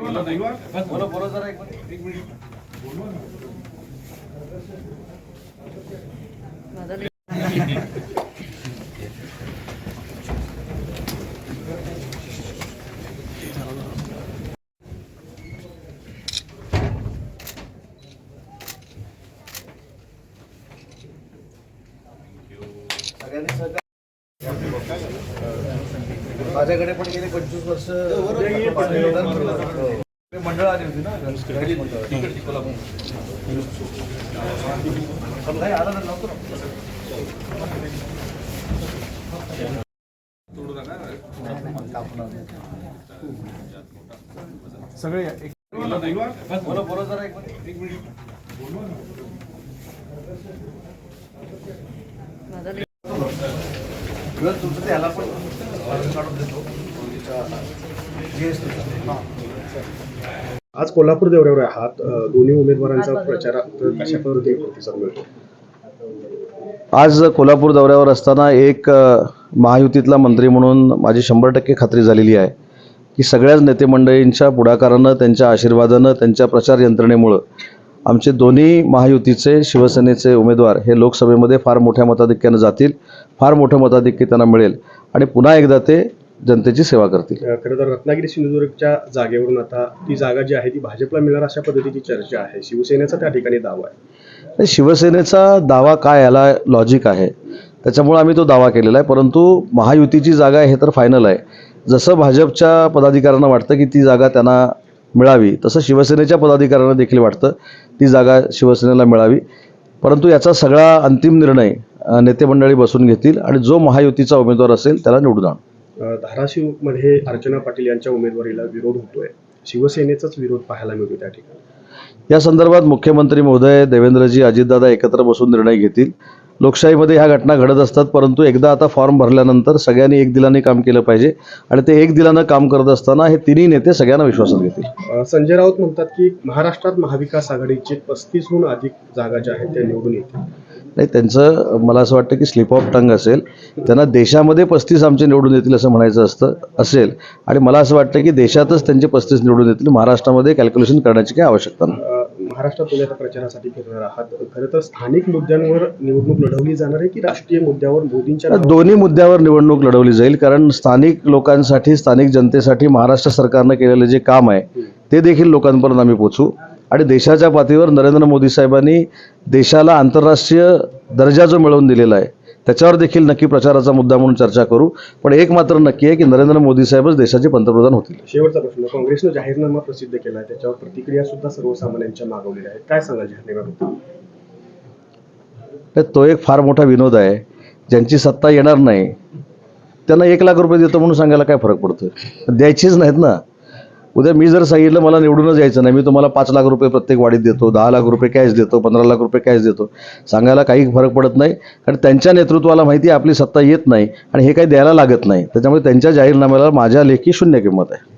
बोला बोला जरा एक मिनिट एक मिनिट सगळ्यांनी सहकार्य माझ्याकडे पण गेले पंचवीस वर्ष. हो. मंडळ आली होती ना. नाही आला तर नव्हतं. सगळे एक- बोला बोला जरा एक मिनिट. तुमचं ते ह्याला पण काढून देतो. आज कोल्हापूर दौऱ्यावर आहात. दोन्ही उमेदवारांचा प्रचारात कशा पद्धतीने प्रतिसाद मिळतो? आज कोल्हापूर दौऱ्यावर असताना एक महायुतीतला मंत्री म्हणून माझी शंभर टक्के खात्री झालेली आहे की सगळ्याच नेते मंडळींच्या पुढाकारानं त्यांच्या आशीर्वादानं त्यांच्या प्रचार यंत्रणेमुळं आमचे दोन्ही महायुतीचे शिवसेनेचे उमेदवार हे लोकसभेमध्ये फार मोठ्या मताधिक्यानं जातील फार मोठं मताधिक्य त्यांना मिळेल. आणि पुन्हा एकदा ते जनतेची सेवा करतील. खरं तर रत्नागिरी सिंधुदुर्गच्या जागेवरून आता ती जागा जी आहे ती भाजपला मिळणार अशा पद्धतीची चर्चा आहे. शिवसेनेचा त्या ठिकाणी दावा आहे. शिवसेनेचा दावा काय याला लॉजिक आहे. त्याच्यामुळे आम्ही तो दावा केलेला आहे. परंतु महायुतीची जागा आहे हे तर फायनल आहे. जसं भाजपच्या पदाधिकाऱ्यांना वाटतं की ती जागा त्यांना मिळावी तसं शिवसेनेच्या पदाधिकाऱ्यांना देखील वाटतं ती जागा शिवसेनेला मिळावी. परंतु याचा सगळा अंतिम निर्णय नेते मंडळी बसून घेतील आणि जो महायुतीचा उमेदवार असेल त्याला निवडून आणू. धाराशिवमध्ये अर्चना पाटील यांच्या उमेदवारीला विरोध होतोय. शिवसेनेचाच विरोध पाहायला मिळतो त्या ठिकाणी. या संदर्भात मुख्यमंत्री महोदय देवेंद्रजी अजितदादा एकत्र बसून निर्णय घेतील. लोकशाहीमध्ये ह्या घटना घडत असतात परंतु एकदा आता फॉर्म भरल्यानंतर सगळ्यांनी एक दिलाने काम केलं पाहिजे आणि ते एक दिलानं काम करत असताना हे तिन्ही नेते सगळ्यांना विश्वासात घेतील. संजय राऊत म्हणतात की महाराष्ट्रात महाविकास आघाडीचे पस्तीसहून अधिक जागा ज्या आहेत त्या निवडून येतील. नाही त्यांचं मला असं वाटतं की स्लिप ऑफ टंग असेल. त्यांना देशामध्ये पस्तीस आमचे निवडून येतील असं म्हणायचं असतं असेल. आणि मला असं वाटतं की देशातच त्यांचे पस्तीस निवडून येतील महाराष्ट्रामध्ये कॅल्क्युलेशन करण्याची काही आवश्यकता नाही. महाराष्ट्रात तुम्ही आता प्रचारासाठी फिरणार आहात. खरं तर स्थानिक मुद्द्यांवर निवडणूक लढवली जाणार आहे की राष्ट्रीय मुद्द्यावर मोदींच्या दोन्ही मुद्द्यावर निवडणूक लढवली जाईल कारण स्थानिक लोकांसाठी स्थानिक जनतेसाठी महाराष्ट्र सरकारनं केलेलं जे काम आहे ते देखील लोकांपर्यंत आम्ही पोचू आणि देशाच्या पातळीवर नरेंद्र मोदी साहेबांनी देशाला आंतरराष्ट्रीय दर्जा जो मिळवून दिलेला आहे त्याच्यावर देखील नक्की प्रचाराचा मुद्दा म्हणून चर्चा करू. पण एक मात्र नक्की आहे की नरेंद्र मोदी साहेबच देशाचे पंतप्रधान होतील. शेवटचा प्रश्न काँग्रेसनं जाहीरनामा प्रसिद्ध केला आहे त्याच्यावर प्रतिक्रिया सुद्धा सर्वसामान्यांच्या मागवलेल्या आहेत. काय सांगाल जाहीरनाम्याबद्दल? तो एक फार मोठा विनोद आहे. ज्यांची सत्ता येणार नाही त्यांना एक लाख रुपये देतो म्हणून सांगायला काय फरक पडतो द्यायचीच नाहीत ना. उद्या मी जर सांगितलं मला निवडूनच यायचं नाही. मी तुम्हाला पाच लाख रुपये प्रत्येक वाढीत देतो दहा लाख रुपये कॅश देतो पंधरा लाख रुपये कॅश देतो. सांगायला काही फरक पडत नाही. कारण त्यांच्या नेतृत्वाला माहिती आपली सत्ता येत नाही. आणि हे काही द्यायला लागत नाही. त्याच्यामुळे त्यांच्या जाहीरनाम्याला माझ्या लेखी शून्य किंमत आहे.